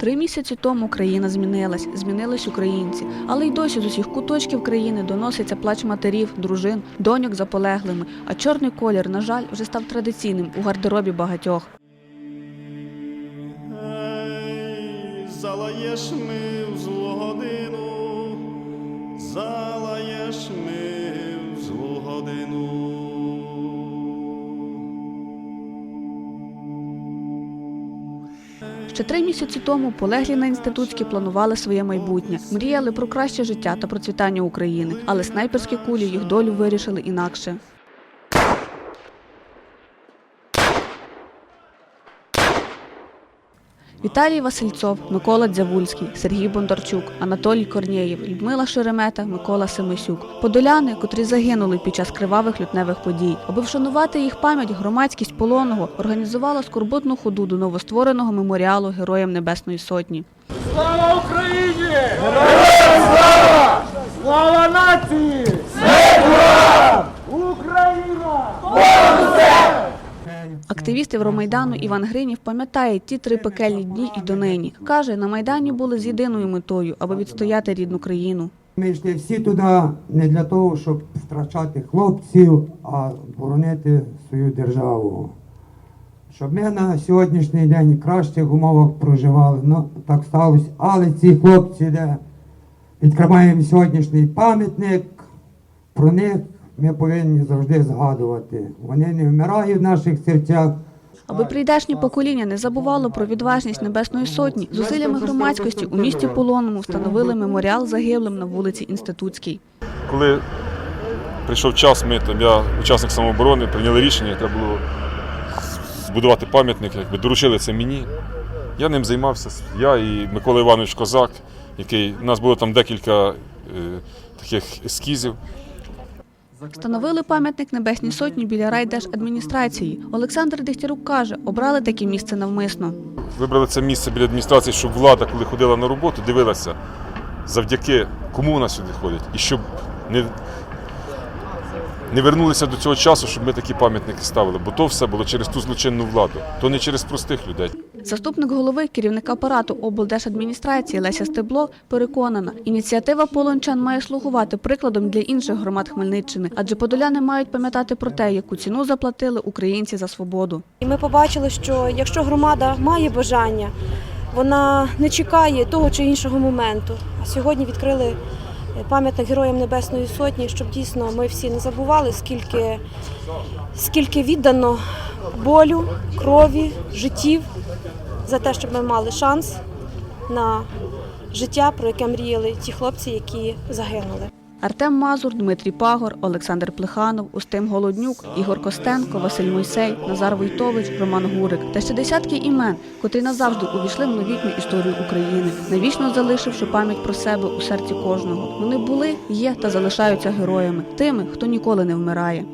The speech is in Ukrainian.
Три місяці тому країна змінилась, змінились українці, але й досі з усіх куточків країни доноситься плач матерів, дружин, доньок за полеглими. А чорний колір, на жаль, вже став традиційним у гардеробі багатьох. Залаєш ми в злу годину, залаєш ми в злу годину. Ще три місяці тому полеглі на інститутській планували своє майбутнє, мріяли про краще життя та процвітання України, але снайперські кулі їх долю вирішили інакше. Віталій Васильцов, Микола Дзявульський, Сергій Бондарчук, Анатолій Корнєєв, Людмила Шеремета, Микола Семисюк. Подоляни, котрі загинули під час кривавих лютневих подій. Аби вшанувати їх пам'ять, громадськість полонного організувала скорботну ходу до новоствореного меморіалу Героям Небесної Сотні. Слава Україні! Героям слава! Слава нації! Смерть Активіст Євромайдану Іван Гринів пам'ятає ті три пекельні дні і донині. Каже, на Майдані були з єдиною метою, аби відстояти рідну країну. Ми йшли всі туди не для того, щоб втрачати хлопців, а боронити свою державу. Щоб ми на сьогоднішній день кращих умовах проживали. Ну, так сталося. Але ці хлопці, де відкриваємо сьогоднішній пам'ятник, про них ми повинні завжди згадувати. Вони не вмирають в наших серцях. Аби прийдешнє покоління не забувало про відважність Небесної Сотні, зусиллями громадськості у місті Полонному встановили меморіал загиблим на вулиці Інститутській. Коли прийшов час, ми там, я учасник самооборони, прийняли рішення, треба було збудувати пам'ятник, якби доручили це мені. Я ним займався, я і Микола Іванович Козак, який у нас було там декілька е, таких ескізів. Встановили пам'ятник Небесній Сотні біля райдержадміністрації. Олександр Дегтярук каже, обрали таке місце навмисно. Вибрали це місце біля адміністрації, щоб влада, коли ходила на роботу, дивилася, завдяки кому вона сюди ходить, і щоб не, не вернулися до цього часу, щоб ми такі пам'ятники ставили. Бо то все було через ту злочинну владу, то не через простих людей. Заступник голови керівника апарату облдержадміністрації Леся Стебло переконана, ініціатива полончан має слугувати прикладом для інших громад Хмельниччини, адже подоляни мають пам'ятати про те, яку ціну заплатили українці за свободу. І ми побачили, що якщо громада має бажання, вона не чекає того чи іншого моменту. А сьогодні відкрили пам'ятник Героям Небесної Сотні, щоб дійсно ми всі не забували, скільки, скільки віддано болю, крові, життів за те, щоб ми мали шанс на життя, про яке мріяли ті хлопці, які загинули. Артем Мазур, Дмитрій Пагор, Олександр Плеханов, Устим Голоднюк, Ігор Костенко, Василь Мойсей, Назар Войтович, Роман Гурик та ще десятки імен, котрі назавжди увійшли в новітню історію України, навічно залишивши пам'ять про себе у серці кожного. Вони були, є та залишаються героями, тими, хто ніколи не вмирає.